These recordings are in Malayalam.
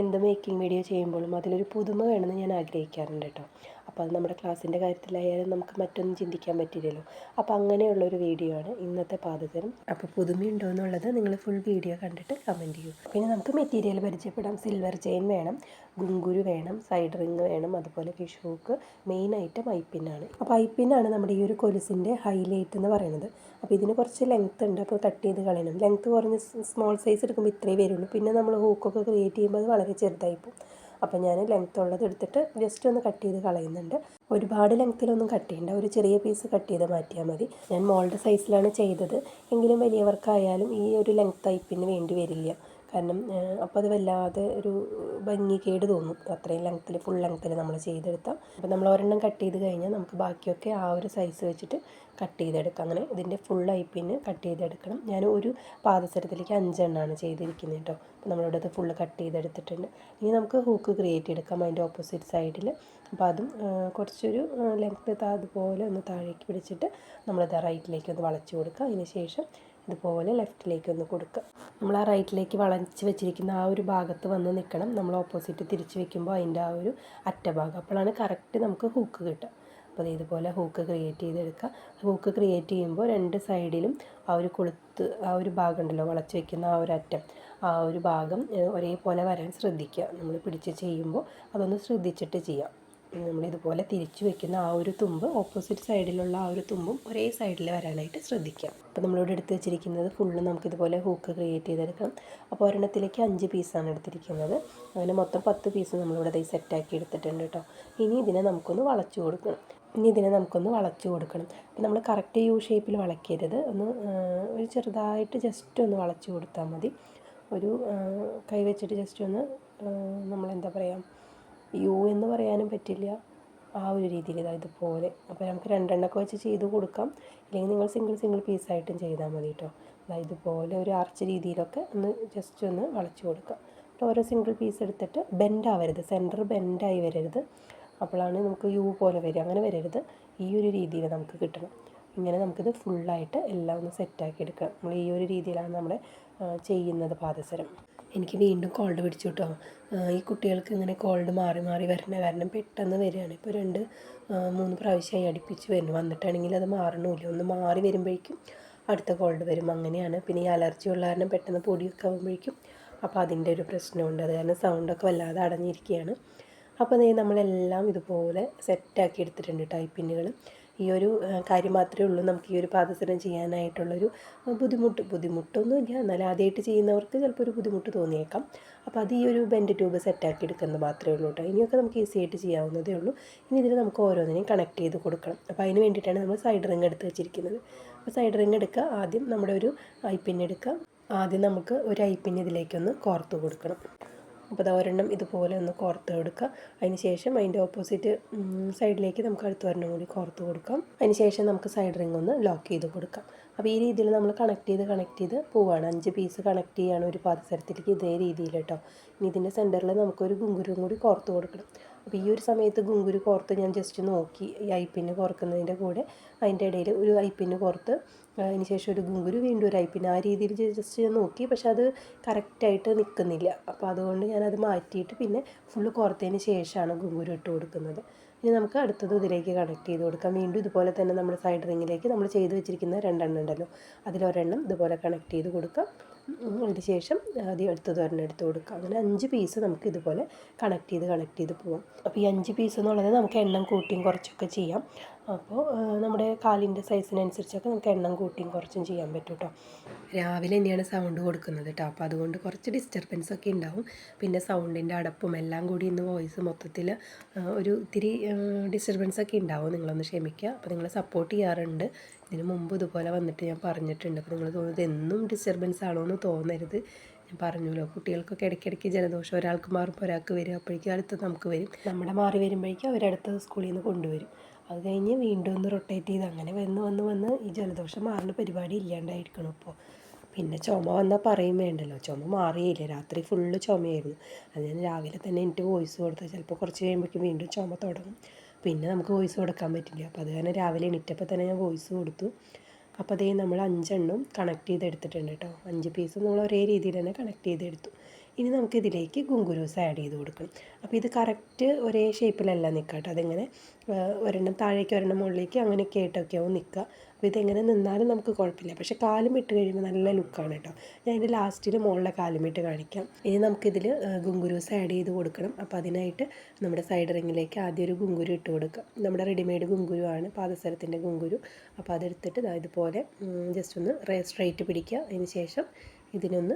എന്ത് മേക്കിംഗ് വീഡിയോ ചെയ്യുമ്പോഴും അതിലൊരു പുതുമ വേണമെന്ന് ഞാൻ ആഗ്രഹിക്കാറുണ്ട് കേട്ടോ. അപ്പോൾ അത് നമ്മുടെ ക്ലാസ്സിന്റെ കാര്യത്തിലായാലും നമുക്ക് മറ്റൊന്നും ചിന്തിക്കാൻ പറ്റില്ലല്ലോ. അപ്പോൾ അങ്ങനെയുള്ളൊരു വീഡിയോ ആണ് ഇന്നത്തെ പാദസരം. അപ്പോൾ പുതുമയുണ്ടോ എന്നുള്ളത് നിങ്ങൾ ഫുൾ വീഡിയോ കണ്ടിട്ട് കമന്റ് ചെയ്യൂ. പിന്നെ നമുക്ക് മെറ്റീരിയൽ പരിചയപ്പെടാം. സിൽവർ ചെയിൻ വേണം ഗുങ്കുരു വേണം സൈഡ് റിങ് വേണം അതുപോലെ ഫിഷ് മെയിൻ ഐറ്റം ഐപ്പിന്നാണ് അപ്പോൾ ഐപ്പിന്നാണ് നമ്മുടെ ഈ ഒരു കൊലുസിന്റെ ഹൈലൈറ്റ് എന്ന് പറയുന്നത്. അപ്പോൾ ഇതിന് കുറച്ച് ലെങ്ത് ഉണ്ട്. അപ്പോൾ കട്ട് ചെയ്ത് കളയണം. ലെങ്ത് കുറഞ്ഞ് സ്മോൾ സൈസ് എടുക്കുമ്പോൾ ഇത്രയേ വരുള്ളൂ. പിന്നെ നമ്മൾ ഹൂക്കൊക്കെ ക്രിയേറ്റ് ചെയ്യുമ്പോൾ അത് വളരെ ചെറുതായിപ്പോൾ അപ്പോൾ ഞാൻ ലെങ്ത് ഉള്ളത് എടുത്തിട്ട് ജസ്റ്റ് ഒന്ന് കട്ട് ചെയ്ത് കളയുന്നുണ്ട്. ഒരുപാട് ലെങ്ത്തിലൊന്നും കട്ട് ചെയ്യേണ്ട. ഒരു ചെറിയ പീസ് കട്ട് ചെയ്ത് മാറ്റിയാൽ മതി. ഞാൻ മോളുടെ സൈസിലാണ് ചെയ്തത്. എങ്കിലും വലിയവർക്കായാലും ഈ ഒരു ലെങ്ത് ടൈപ്പിന് വേണ്ടി വരില്ല. കാരണം അപ്പോൾ അത് വല്ലാതെ ഒരു ഭംഗികേട് തോന്നും. അത്രയും ലെങ്ത്തിൽ ഫുൾ ലെങ്ത്തിൽ നമ്മൾ ചെയ്തെടുത്താൽ അപ്പോൾ നമ്മൾ ഒരെണ്ണം കട്ട് ചെയ്ത് കഴിഞ്ഞാൽ നമുക്ക് ബാക്കിയൊക്കെ ആ ഒരു സൈസ് വെച്ചിട്ട് കട്ട് ചെയ്തെടുക്കാം. അങ്ങനെ ഇതിന്റെ ഫുൾ ഐപ്പിന് കട്ട് ചെയ്തെടുക്കണം. ഞാൻ ഒരു പാദസരത്തിലേക്ക് അഞ്ചെണ്ണമാണ് ചെയ്തിരിക്കുന്നത് കേട്ടോ അപ്പോൾ നമ്മളിവിടെ അത് ഫുള്ള് കട്ട് ചെയ്തെടുത്തിട്ടുണ്ട്. ഇനി നമുക്ക് ഹൂക്ക് ക്രിയേറ്റ് എടുക്കാം അതിന്റെ ഓപ്പോസിറ്റ് സൈഡിൽ അപ്പോൾ അതും കുറച്ചൊരു ലെങ്ത്ത് അതുപോലെ ഒന്ന് താഴേക്ക് പിടിച്ചിട്ട് നമ്മളത് റൈറ്റിലേക്ക് ഒന്ന് വളച്ചു കൊടുക്കുക അതിന് ശേഷം ഇതുപോലെ ലെഫ്റ്റിലേക്ക് ഒന്ന് കൊടുക്കുക. നമ്മൾ ആ റൈറ്റിലേക്ക് വളച്ച് വെച്ചിരിക്കുന്ന ആ ഒരു ഭാഗത്ത് വന്ന് നിൽക്കണം. നമ്മൾ ഓപ്പോസിറ്റ് തിരിച്ച് വെക്കുമ്പോൾ അതിന്റെ ആ ഒരു അറ്റഭാഗം. അപ്പോഴാണ് കറക്റ്റ് നമുക്ക് ഹൂക്ക് കിട്ടുക. അപ്പോൾ ഇതുപോലെ ഹൂക്ക് ക്രിയേറ്റ് ചെയ്തെടുക്കുക. ഹൂക്ക് ക്രിയേറ്റ് ചെയ്യുമ്പോൾ രണ്ട് സൈഡിലും ആ ഒരു കൊളുത്ത് ആ ഒരു ഭാഗം ഉണ്ടല്ലോ വളച്ച് വെക്കുന്ന ആ ഒരു അറ്റം ആ ഒരു ഭാഗം ഒരേപോലെ വരാൻ ശ്രദ്ധിക്കുക. നമ്മൾ പിടിച്ച് ചെയ്യുമ്പോൾ അതൊന്ന് ശ്രദ്ധിച്ചിട്ട് ചെയ്യാം. നമ്മളിതുപോലെ തിരിച്ചു വെക്കുന്ന ആ ഒരു തുമ്പ് ഓപ്പോസിറ്റ് സൈഡിലുള്ള ആ ഒരു തുമ്പും ഒരേ സൈഡിൽ വരാനായിട്ട് ശ്രദ്ധിക്കാം. അപ്പോൾ നമ്മളിവിടെ എടുത്ത് വെച്ചിരിക്കുന്നത് ഫുള്ള് നമുക്കിതുപോലെ ഹൂക്ക് ക്രിയേറ്റ് ചെയ്തെടുക്കാം. അപ്പോൾ ഒരെണ്ണത്തിലേക്ക് അഞ്ച് പീസാണ് എടുത്തിരിക്കുന്നത്. അങ്ങനെ മൊത്തം പത്ത് പീസ് നമ്മളിവിടെ സെറ്റാക്കി എടുത്തിട്ടുണ്ട് കേട്ടോ ഇനി ഇതിനെ നമുക്കൊന്ന് വളച്ചു കൊടുക്കണം. ഇനി ഇതിനെ നമുക്കൊന്ന് വളച്ചു കൊടുക്കണം. അപ്പോൾ നമ്മൾ കറക്റ്റ് യു ഷേപ്പിൽ വളയ്ക്കരുത്. ഒന്ന് ഒരു ചെറുതായിട്ട് ജസ്റ്റ് ഒന്ന് വളച്ചു കൊടുത്താൽ മതി. ഒരു കൈ വെച്ചിട്ട് ജസ്റ്റ് ഒന്ന് നമ്മളെന്താ പറയുക യു എന്ന് പറയാനും പറ്റില്ല. ആ ഒരു രീതിയിൽ ഇതാ ഇതുപോലെ. അപ്പോൾ നമുക്ക് രണ്ടെണ്ണമൊക്കെ വെച്ച് ചെയ്ത് കൊടുക്കാം. ഇല്ലെങ്കിൽ നിങ്ങൾ സിംഗിൾ സിംഗിൾ പീസായിട്ടും ചെയ്താൽ മതി കേട്ടോ അതായത് ഇതുപോലെ ഒരു ആർച്ച് രീതിയിലൊക്കെ ഒന്ന് ജസ്റ്റ് ഒന്ന് വളച്ചു കൊടുക്കാം ഓരോ സിംഗിൾ പീസ് എടുത്തിട്ട് ബെൻഡ് ആവരുത്. സെന്റർ ബെൻഡായി വരരുത്. അപ്പോഴാണ് നമുക്ക് യു പോലെ വരിക. അങ്ങനെ വരരുത്. ഈ ഒരു രീതിയിൽ നമുക്ക് കിട്ടണം. ഇങ്ങനെ നമുക്കിത് ഫുള്ളായിട്ട് എല്ലാം ഒന്ന് സെറ്റാക്കി എടുക്കാം നമ്മൾ ഈ ഒരു രീതിയിലാണ് നമ്മൾ ചെയ്യുന്നത് പാദസരം. എനിക്ക് വീണ്ടും കോൾഡ് പിടിച്ചു കേട്ടോ ഈ കുട്ടികൾക്ക് ഇങ്ങനെ കോൾഡ് മാറി മാറി വരണ കാരണം പെട്ടെന്ന് വരികയാണ്. ഇപ്പോൾ രണ്ട് മൂന്ന് പ്രാവശ്യമായി അടുപ്പിച്ച് വരുന്നു വന്നിട്ടാണെങ്കിൽ അത് മാറണമില്ല ഒന്ന് മാറി വരുമ്പോഴേക്കും അടുത്ത കോൾഡ് വരും. അങ്ങനെയാണ്. പിന്നെ ഈ അലർജി ഉള്ള കാരണം പെട്ടെന്ന് പൊടിയൊക്കെ ആകുമ്പോഴേക്കും അപ്പോൾ അതിന്റെ ഒരു പ്രശ്നമുണ്ട്. അത് കാരണം സൗണ്ടൊക്കെ വല്ലാതെ അടഞ്ഞിരിക്കുകയാണ്. അപ്പോൾ നമ്മളെല്ലാം ഇതുപോലെ സെറ്റാക്കി എടുത്തിട്ടുണ്ട് ടൈപ്പിന്നുകൾ ഈ ഒരു കാര്യം മാത്രമേ ഉള്ളൂ. നമുക്ക് ഈ ഒരു പാദസരം ചെയ്യാനായിട്ടുള്ളൊരു ബുദ്ധിമുട്ട്. ബുദ്ധിമുട്ടൊന്നുമില്ല. എന്നാൽ ആദ്യമായിട്ട് ചെയ്യുന്നവർക്ക് ചിലപ്പോൾ ഒരു ബുദ്ധിമുട്ട് തോന്നിയേക്കാം. അപ്പോൾ അത് ഈ ഒരു ബെൻഡ് ട്യൂബ് സെറ്റാക്കി എടുക്കുന്നത് മാത്രമേ ഉള്ളൂ കേട്ടോ. ഇനിയൊക്കെ നമുക്ക് ഈസി ആയിട്ട് ചെയ്യാവുന്നതേ ഉള്ളൂ. ഇനി ഇതിൽ നമുക്ക് ഓരോന്നിനെയും കണക്ട് ചെയ്ത് കൊടുക്കണം. അപ്പോൾ അതിന് വേണ്ടിയിട്ടാണ് നമ്മൾ സൈഡ് റിങ് എടുത്ത് വെച്ചിരിക്കുന്നത്. അപ്പോൾ സൈഡ് റിങ് എടുക്കുക. ആദ്യം നമ്മുടെ ഒരു ഐപ്പിൻ എടുക്കുക. ആദ്യം നമുക്ക് ഒരു ഐപ്പിൻ ഇതിലേക്കൊന്ന് കോർത്ത് കൊടുക്കണം. അപ്പോൾ അത് ഒരെണ്ണം ഇതുപോലെ ഒന്ന് കോർത്ത് കൊടുക്കുക. അതിന് ശേഷം അതിന്റെ ഓപ്പോസിറ്റ് സൈഡിലേക്ക് നമുക്ക് അടുത്ത ഒരെണ്ണം കൂടി കോർത്ത് കൊടുക്കാം. അതിന് ശേഷം നമുക്ക് സൈഡ് റിംഗ് ഒന്ന് ലോക്ക് ചെയ്ത് കൊടുക്കാം. അപ്പോൾ ഈ രീതിയിൽ നമ്മൾ കണക്ട് ചെയ്ത് കണക്ട് ചെയ്ത് പോവാണ്. അഞ്ച് പീസ് കണക്ട് ചെയ്യാണ് ഒരു പാദസരത്തിലേക്ക് ഇതേ രീതിയിൽ കേട്ടോ. ഇനി ഇതിന്റെ സെന്ററിൽ നമുക്കൊരു ഗുങ്കുരും കൂടി കോർത്ത് കൊടുക്കണം. അപ്പോൾ ഈ ഒരു സമയത്ത് ഗുങ്കുരു കോർത്ത് ഞാൻ ജസ്റ്റ് നോക്കി ഈ ഐപ്പിന് കോർക്കുന്നതിന്റെ കൂടെ അതിന്റെ ഇടയിൽ ഒരു ഐപ്പിന് കോർത്ത് അതിന് ശേഷം ഒരു ഗുങ്കുരു വീണ്ടും ഒരു ഐപ്പിന് ആ രീതിയിൽ ജസ്റ്റ് ഞാൻ നോക്കി പക്ഷെ അത് കറക്റ്റായിട്ട് നിൽക്കുന്നില്ല അപ്പോൾ അതുകൊണ്ട് ഞാനത് മാറ്റിയിട്ട് പിന്നെ ഫുള്ള് കോർത്തതിന് ശേഷമാണ് ഗുങ്കുരു ഇട്ട് കൊടുക്കുന്നത്. ഇനി നമുക്ക് അടുത്തത് ഇതിലേക്ക് കണക്ട് ചെയ്ത് കൊടുക്കാം. വീണ്ടും ഇതുപോലെ തന്നെ നമ്മൾ സൈഡ് റിങ്ങിലേക്ക് നമ്മൾ ചെയ്ത് വെച്ചിരിക്കുന്ന രണ്ടെണ്ണം ഉണ്ടല്ലോ. അതിലൊരെണ്ണം ഇതുപോലെ കണക്ട് ചെയ്ത് കൊടുക്കാം. അതിന് ശേഷം ആദ്യം അടുത്തത് ഒരെണ്ണം എടുത്ത് കൊടുക്കുക അങ്ങനെ അഞ്ച് പീസ് നമുക്ക് ഇതുപോലെ കണക്ട് ചെയ്ത് കണക്ട് ചെയ്ത് പോവാം. അപ്പോൾ ഈ അഞ്ച് പീസ് എന്നുള്ളത് നമുക്ക് എണ്ണം കൂട്ടിയും കുറച്ചൊക്കെ ചെയ്യാം. അപ്പോൾ നമ്മുടെ കാലിന്റെ സൈസിനനുസരിച്ചൊക്കെ നമുക്ക് എണ്ണം കൂട്ടിയും കുറച്ചും ചെയ്യാൻ പറ്റും കേട്ടോ രാവിലെ തന്നെയാണ് സൗണ്ട് കൊടുക്കുന്നത് കേട്ടോ അപ്പോൾ അതുകൊണ്ട് കുറച്ച് ഡിസ്റ്റർബൻസ് ഒക്കെ ഉണ്ടാവും. പിന്നെ സൗണ്ടിന്റെ അടപ്പും എല്ലാം കൂടി ഇന്ന് വോയിസ് മൊത്തത്തിൽ ഒരു ഇത്തിരി ഡിസ്റ്റർബൻസ് ഒക്കെ ഉണ്ടാവും. നിങ്ങളൊന്ന് ക്ഷമിക്കുക. അപ്പോൾ നിങ്ങൾ സപ്പോർട്ട് ചെയ്യാറുണ്ട്. ഇതിന് മുമ്പ് ഇതുപോലെ വന്നിട്ട് ഞാൻ പറഞ്ഞിട്ടുണ്ട്. അപ്പോൾ നിങ്ങൾ തോന്നുന്നത് എന്നും ഡിസ്റ്റർബൻസ് ആണോ എന്ന് തോന്നരുത്. ഞാൻ പറഞ്ഞല്ലോ കുട്ടികൾക്കൊക്കെ ഇടയ്ക്കിടയ്ക്ക് ജലദോഷം ഒരാൾക്ക് മാറുമ്പോൾ ഒരാൾക്ക് വരും. അപ്പോഴേക്കും അടുത്ത് നമുക്ക് വരും. നമ്മുടെ മാറി വരുമ്പോഴേക്കും അവരടുത്ത് സ്കൂളിൽ നിന്ന് കൊണ്ടുവരും. അത് കഴിഞ്ഞ് വീണ്ടും ഒന്ന് റൊട്ടേറ്റ് ചെയ്ത് അങ്ങനെ വന്ന് വന്ന് വന്ന് ഈ ജലദോഷം മാറുന്ന പരിപാടി ഇല്ലാണ്ടായിരിക്കണം ഇപ്പോൾ പിന്നെ ചുമ വന്നാൽ പറയും വേണ്ടല്ലോ. ചുമ മാറിയില്ല? രാത്രി ഫുള്ള് ചുമയായിരുന്നു. അത് ഞാൻ രാവിലെ തന്നെ എനിക്ക് വോയിസ് കൊടുത്ത് ചിലപ്പോൾ കുറച്ച് കഴിയുമ്പോഴേക്കും വീണ്ടും ചുമ തുടങ്ങും. പിന്നെ നമുക്ക് വോയിസ് കൊടുക്കാൻ പറ്റില്ല. അപ്പോൾ അത് കാരണം രാവിലെ എണീറ്റപ്പോൾ തന്നെ ഞാൻ വോയിസ് കൊടുത്തു. അപ്പോൾ അതേ നമ്മൾ അഞ്ചെണ്ണം കണക്ട് ചെയ്തെടുത്തിട്ടുണ്ട് കേട്ടോ. അഞ്ച് പീസ് നമ്മൾ ഒരേ രീതിയിൽ തന്നെ കണക്ട് ചെയ്തെടുത്തു. ഇനി നമുക്ക് ഇതിലേക്ക് ഗുങ്കുരൂസ് ആഡ് ചെയ്ത് കൊടുക്കണം അപ്പോൾ ഇത് കറക്റ്റ് ഒരേ ഷേപ്പിലല്ല നിൽക്കുക അതിങ്ങനെ ഒരെണ്ണം താഴേക്ക് ഒരെണ്ണം മുകളിലേക്ക് അങ്ങനെയൊക്കെ ആയിട്ടൊക്കെ ആവും നിൽക്കുക അപ്പോൾ ഇതെങ്ങനെ നിന്നാലും നമുക്ക് കുഴപ്പമില്ല. പക്ഷേ കാലും ഇട്ട് കഴിയുമ്പോൾ നല്ല ലുക്കാണ് കേട്ടോ ഞാൻ ഇതിന്റെ ലാസ്റ്റിൽ മുകളിലെ കാലും ഇട്ട് കാണിക്കാം. ഇനി നമുക്കിതിൽ ഗുങ്കുരൂസ് ആഡ് ചെയ്ത് കൊടുക്കണം. അപ്പോൾ അതിനായിട്ട് നമ്മുടെ സൈഡ് റിങ്ങിലേക്ക് ആദ്യം ഒരു ഗുങ്കുരു ഇട്ട് കൊടുക്കുക നമ്മുടെ റെഡിമെയ്ഡ് ഗുങ്കുരു ആണ് പാദസരത്തിന്റെ ഗുങ്കുരു. അപ്പോൾ അതെടുത്തിട്ട് ഇതുപോലെ ജസ്റ്റ് ഒന്ന് സ്ട്രൈറ്റ് പിടിക്കുക. അതിന് ശേഷം ഇതിനൊന്ന്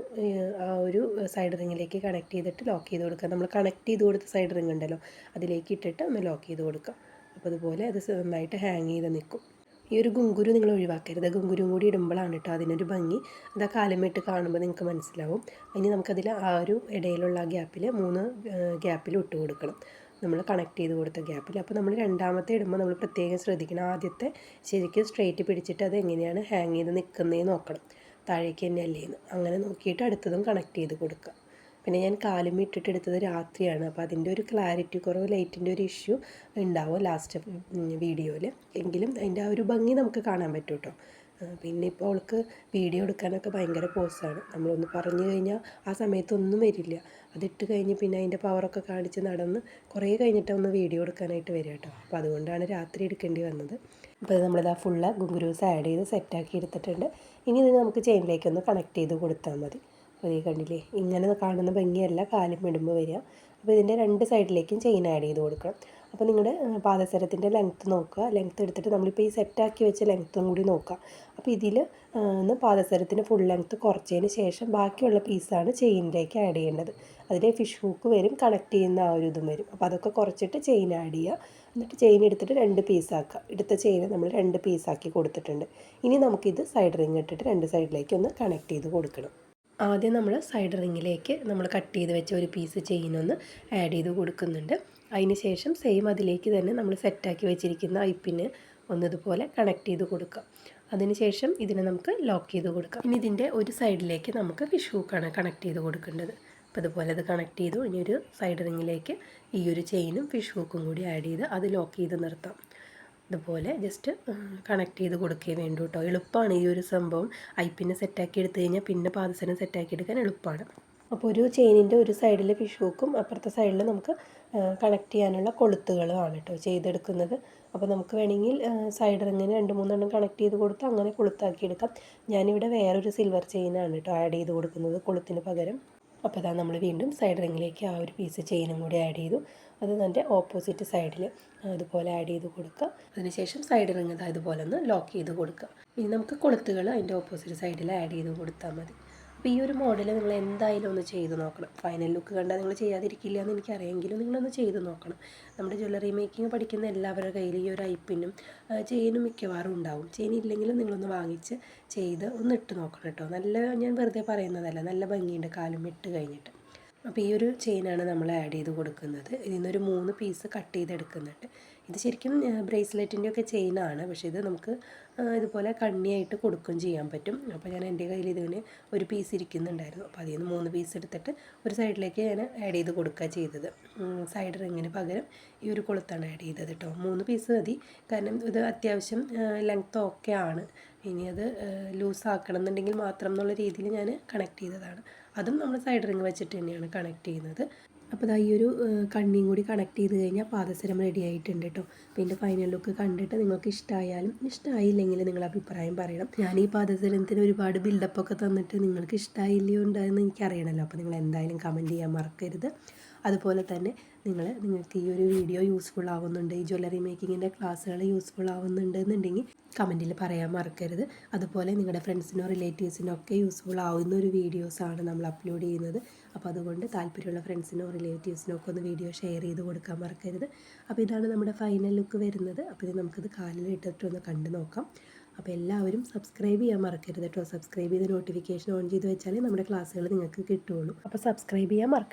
ആ ഒരു സൈഡ് റിങ്ങിലേക്ക് കണക്ട് ചെയ്തിട്ട് ലോക്ക് ചെയ്ത് കൊടുക്കുക. നമ്മൾ കണക്ട് ചെയ്ത് കൊടുത്ത സൈഡ് റിങ് ഉണ്ടല്ലോ അതിലേക്ക് ഇട്ടിട്ട് ഒന്ന് ലോക്ക് ചെയ്ത് കൊടുക്കുക. അപ്പോൾ അതുപോലെ അത് നന്നായിട്ട് ഹാങ് ചെയ്ത് നിൽക്കും. ഈ ഒരു ഗുങ്കുരു നിങ്ങൾ ഒഴിവാക്കരുത്. ഗുങ്കുരും കൂടി ഇടുമ്പോഴാണ് കേട്ടോ അതിനൊരു ഭംഗി. അത് ആ കാലമിട്ട് കാണുമ്പോൾ നിങ്ങൾക്ക് മനസ്സിലാവും. ഇനി നമുക്കതിൽ ആ ഒരു ഇടയിലുള്ള ആ ഗ്യാപ്പിൽ മൂന്ന് ഗ്യാപ്പിൽ ഇട്ട് കൊടുക്കണം. നമ്മൾ കണക്ട് ചെയ്ത് കൊടുത്ത ഗ്യാപ്പിൽ അപ്പോൾ നമ്മൾ രണ്ടാമത്തെ ഇടുമ്പോൾ നമ്മൾ പ്രത്യേകം ശ്രദ്ധിക്കണം. ആദ്യത്തെ ശരിക്കും സ്ട്രെയിറ്റ് പിടിച്ചിട്ട് അത് എങ്ങനെയാണ് ഹാങ് ചെയ്ത് നിൽക്കുന്നതെന്ന് നോക്കണം. താഴേക്ക് തന്നെ അല്ലേന്ന് അങ്ങനെ നോക്കിയിട്ട് അടുത്തതും കണക്ട് ചെയ്ത് കൊടുക്കുക. പിന്നെ ഞാൻ കാലും ഇട്ടിട്ട് എടുത്തത് രാത്രിയാണ്. അപ്പോൾ അതിന്റെ ഒരു ക്ലാരിറ്റി കുറവ് ലൈറ്റിന്റെ ഒരു ഇഷ്യൂ ഉണ്ടാവും ലാസ്റ്റ് വീഡിയോയിൽ എങ്കിലും അതിന്റെ ആ ഒരു ഭംഗി നമുക്ക് കാണാൻ പറ്റും കേട്ടോ. പിന്നെ ഇപ്പോൾ അവൾക്ക് വീഡിയോ എടുക്കാനൊക്കെ ഭയങ്കര പോസാണ് നമ്മളൊന്ന് പറഞ്ഞു കഴിഞ്ഞാൽ ആ സമയത്തൊന്നും വരില്ല. അതിട്ട് കഴിഞ്ഞ് പിന്നെ അതിന്റെ പവറൊക്കെ കാണിച്ച് നടന്ന് കുറേ കഴിഞ്ഞിട്ട് ഒന്ന് വീഡിയോ എടുക്കാനായിട്ട് വരിക കേട്ടോ. അപ്പോൾ അതുകൊണ്ടാണ് രാത്രി എടുക്കേണ്ടി വന്നത്. അപ്പോൾ നമ്മളിത് നമ്മളിതാ ഫുള്ള് ഗുങ്കുരൂസ് ആഡ് ചെയ്ത് സെറ്റാക്കി എടുത്തിട്ടുണ്ട്. ഇനി ഇത് നമുക്ക് ചെയിനിലേക്ക് ഒന്ന് കണക്ട് ചെയ്ത് കൊടുത്താൽ മതി. അപ്പോൾ ഈ കണ്ടില്ലേ ഇങ്ങനെ കാണുന്ന ഭംഗിയല്ല കാലും വിടുമ്പോൾ വരിക. അപ്പോൾ ഇതിന്റെ രണ്ട് സൈഡിലേക്കും ചെയിൻ ആഡ് ചെയ്ത് കൊടുക്കണം. അപ്പോൾ നിങ്ങളുടെ പാദസരത്തിന്റെ ലെങ്ത്ത് നോക്കുക. ലെങ്ത്ത് എടുത്തിട്ട് നമ്മളിപ്പോൾ ഈ സെറ്റാക്കി വെച്ച ലെങ്ത്തും കൂടി നോക്കുക. അപ്പോൾ ഇതിൽ ഒന്ന് പാദസരത്തിന്റെ ഫുൾ ലെങ്ത്ത് കുറച്ചതിന് ശേഷം ബാക്കിയുള്ള പീസാണ് ചെയിനിലേക്ക് ആഡ് ചെയ്യേണ്ടത്. അതിൽ ഫിഷ് ഹൂക്ക് വരും കണക്ട് ചെയ്യുന്ന ആ ഒരു ഇതും വരും. അപ്പോൾ അതൊക്കെ കുറച്ചിട്ട് ചെയിൻ ആഡ് ചെയ്യുക. എന്നിട്ട് ചെയിൻ എടുത്തിട്ട് രണ്ട് പീസാക്കുക എടുത്ത ചെയിൻ നമ്മൾ രണ്ട് പീസാക്കി കൊടുത്തിട്ടുണ്ട്. ഇനി നമുക്കിത് സൈഡ് റിംഗ് ഇട്ടിട്ട് രണ്ട് സൈഡിലേക്ക് ഒന്ന് കണക്ട് ചെയ്ത് കൊടുക്കണം. ആദ്യം നമ്മൾ സൈഡ് റിങ്ങിലേക്ക് നമ്മൾ കട്ട് ചെയ്ത് വെച്ച ഒരു പീസ് ചെയിൻ ഒന്ന് ആഡ് ചെയ്ത് കൊടുക്കുന്നുണ്ട്. അതിന് ശേഷം സെയിം അതിലേക്ക് തന്നെ നമ്മൾ സെറ്റാക്കി വെച്ചിരിക്കുന്ന ഐപ്പിന് ഒന്ന് ഇതുപോലെ കണക്ട് ചെയ്ത് കൊടുക്കുക അതിനുശേഷം ഇതിനെ നമുക്ക് ലോക്ക് ചെയ്ത് കൊടുക്കാം. ഇനി ഇതിന്റെ ഒരു സൈഡിലേക്ക് നമുക്ക് ഫിഷ് ഹൂക്കാണ് കണക്ട് ചെയ്ത് കൊടുക്കേണ്ടത്. അപ്പോൾ അതുപോലെ അത് കണക്ട് ചെയ്തു. ഇനി ഒരു സൈഡ് റിങ്ങിലേക്ക് ഈ ഒരു ചെയിനും ഫിഷ് ഹൂക്കും കൂടി ആഡ് ചെയ്ത് അത് ലോക്ക് ചെയ്ത് നിർത്താം. അതുപോലെ ജസ്റ്റ് കണക്ട് ചെയ്ത് കൊടുക്കുകയും വേണ്ടു കേട്ടോ എളുപ്പമാണ് ഈ ഒരു സംഭവം. ഐപ്പിനെ സെറ്റാക്കി എടുത്തു കഴിഞ്ഞാൽ പിന്നെ പാദസരം സെറ്റാക്കി എടുക്കാൻ എളുപ്പമാണ് അപ്പോൾ ഒരു ചെയിനിന്റെ ഒരു സൈഡിൽ ഫിഷ് ഹൂക്കും അപ്പുറത്തെ സൈഡിൽ നമുക്ക് കണക്ട് ചെയ്യാനുള്ള കൊളുത്തുകളുമാണ് കേട്ടോ ചെയ്തെടുക്കുന്നത്. അപ്പോൾ നമുക്ക് വേണമെങ്കിൽ സൈഡ് റിങ്ങിന് രണ്ട് മൂന്നെണ്ണം കണക്ട് ചെയ്ത് കൊടുത്ത് അങ്ങനെ കൊളുത്താക്കി എടുക്കാം. ഞാനിവിടെ വേറൊരു സിൽവർ ചെയിനാണ് കേട്ടോ ആഡ് ചെയ്ത് കൊടുക്കുന്നത് കൊളുത്തിന് പകരം. അപ്പോൾ അതാ നമ്മൾ വീണ്ടും സൈഡ് റിങ്ങിലേക്ക് ആ ഒരു പീസ് ചെയിനും കൂടി ആഡ് ചെയ്തു. അത് അതിന്റെ ഓപ്പോസിറ്റ് സൈഡിൽ അതുപോലെ ആഡ് ചെയ്ത് കൊടുക്കുക. അതിനുശേഷം സൈഡ് റിങ് ഇതാ ഇതുപോലെ ഒന്ന് ലോക്ക് ചെയ്ത് കൊടുക്കുക. ഇനി നമുക്ക് കൊളുത്തുകൾ അതിന്റെ ഓപ്പോസിറ്റ് സൈഡിൽ ആഡ് ചെയ്ത് കൊടുത്താൽ മതി. അപ്പോൾ ഈ ഒരു മോഡൽ നിങ്ങൾ എന്തായാലും ഒന്ന് ചെയ്ത് നോക്കണം. ഫൈനൽ ലുക്ക് കണ്ടാൽ നിങ്ങൾ ചെയ്യാതിരിക്കില്ല എന്ന് എനിക്കറിയാമെങ്കിലും നിങ്ങളൊന്ന് ചെയ്ത് നോക്കണം. നമ്മുടെ ജ്വല്ലറി മേക്കിംഗ് പഠിക്കുന്ന എല്ലാവരുടെ കയ്യിൽ ഈ ഒരു ഐപ്പിനും ചെയിനും മിക്കവാറും ഉണ്ടാവും. ചെയിൻ ഇല്ലെങ്കിലും നിങ്ങളൊന്ന് വാങ്ങിച്ച് ചെയ്ത് ഒന്ന് ഇട്ട് നോക്കണം കേട്ടോ. നല്ല ഞാൻ വെറുതെ പറയുന്നതല്ല നല്ല ഭംഗിയുണ്ട് കാലും ഇട്ട് കഴിഞ്ഞിട്ട്. അപ്പോൾ ഈ ഒരു ചെയിനാണ് നമ്മൾ ആഡ് ചെയ്ത് കൊടുക്കുന്നത്. ഇതിൽ നിന്നൊരു മൂന്ന് പീസ് കട്ട് ചെയ്തെടുക്കുന്നുണ്ട്. ഇത് ശരിക്കും ബ്രേസ്ലെറ്റിന്റെ ഒക്കെ ചെയിനാണ് പക്ഷേ ഇത് നമുക്ക് ഇതുപോലെ കണ്ണിയായിട്ട് കൊടുക്കുകയും ചെയ്യാൻ പറ്റും. അപ്പോൾ ഞാൻ എന്റെ കയ്യിൽ ഇതിന് ഒരു പീസ് ഇരിക്കുന്നുണ്ടായിരുന്നു. അപ്പോൾ അതിൽ നിന്ന് മൂന്ന് പീസ് എടുത്തിട്ട് ഒരു സൈഡിലേക്ക് ഞാൻ ആഡ് ചെയ്ത് കൊടുക്കുക ചെയ്തത്. സൈഡ് റിങ്ങിന് പകരം ഈ ഒരു കൊളുത്താണ് ആഡ് ചെയ്തത് കേട്ടോ മൂന്ന് പീസ് മതി. കാരണം ഇത് അത്യാവശ്യം ലെങ്ത്ത് ഓക്കെ ആണ്. ഇനി അത് ലൂസ് ആക്കണം എന്നുണ്ടെങ്കിൽ മാത്രം എന്നുള്ള രീതിയിൽ ഞാൻ കണക്ട് ചെയ്തതാണ്. അതും നമ്മൾ സൈഡ് റിങ് വെച്ചിട്ട് തന്നെയാണ് കണക്ട് ചെയ്യുന്നത്. അപ്പോൾ ഇതാ ഈ ഒരു കണ്ണിയും കൂടി കണക്ട് ചെയ്ത് കഴിഞ്ഞാൽ പാദസരം റെഡി ആയിട്ടുണ്ട് കേട്ടോ അപ്പോൾ ഇതിന്റെ ഫൈനൽ ലുക്ക് കണ്ടിട്ട് നിങ്ങൾക്ക് ഇഷ്ടമായാലും ഇഷ്ടമായില്ലെങ്കിൽ നിങ്ങൾ അഭിപ്രായം പറയണം. ഞാൻ ഈ പാദസരത്തിന് ഒരുപാട് ബിൽഡപ്പൊക്കെ തന്നിട്ട് നിങ്ങൾക്ക് ഇഷ്ടമായില്ലയോ ഉണ്ടായെന്ന് എനിക്കറിയണമല്ലോ അപ്പോൾ നിങ്ങൾ എന്തായാലും കമന്റ് ചെയ്യാൻ മറക്കരുത്. അതുപോലെ തന്നെ നിങ്ങൾ നിങ്ങൾക്ക് ഈ ഒരു വീഡിയോ യൂസ്ഫുൾ ആവുന്നുണ്ട് ഈ ജ്വല്ലറി മേക്കിങ്ങിന്റെ ക്ലാസ്സുകൾ യൂസ്ഫുൾ ആവുന്നുണ്ട് എന്നുണ്ടെങ്കിൽ കമന്റിൽ പറയാൻ മറക്കരുത്. അതുപോലെ നിങ്ങളുടെ ഫ്രണ്ട്സിനോ റിലേറ്റീവ്സിനോ ഒക്കെ യൂസ്ഫുൾ ആവുന്ന ഒരു വീഡിയോസാണ് നമ്മൾ അപ്ലോഡ് ചെയ്യുന്നത്. അപ്പോൾ അതുകൊണ്ട് താല്പര്യമുള്ള ഫ്രണ്ട്സിനോ റിലേറ്റീവ്സിനോ ഒക്കെ ഒന്ന് വീഡിയോ ഷെയർ ചെയ്ത് കൊടുക്കാൻ മറക്കരുത്. അപ്പോൾ ഇതാണ് നമ്മുടെ ഫൈനൽ ലുക്ക് വരുന്നത്. അപ്പോൾ ഇത് നമുക്കിത് കാലിൽ ഇട്ടിട്ടൊന്ന് കണ്ടു നോക്കാം. അപ്പോൾ എല്ലാവരും സബ്സ്ക്രൈബ് ചെയ്യാൻ മറക്കരുത് കേട്ടോ. സബ്സ്ക്രൈബ് ചെയ്ത് നോട്ടിഫിക്കേഷൻ ഓൺ ചെയ്ത് വെച്ചാലേ നമ്മുടെ ക്ലാസ്സുകൾ നിങ്ങൾക്ക് കിട്ടുകയുള്ളൂ അപ്പോൾ സബ്സ്ക്രൈബ് ചെയ്യാൻ മറക്കരുത്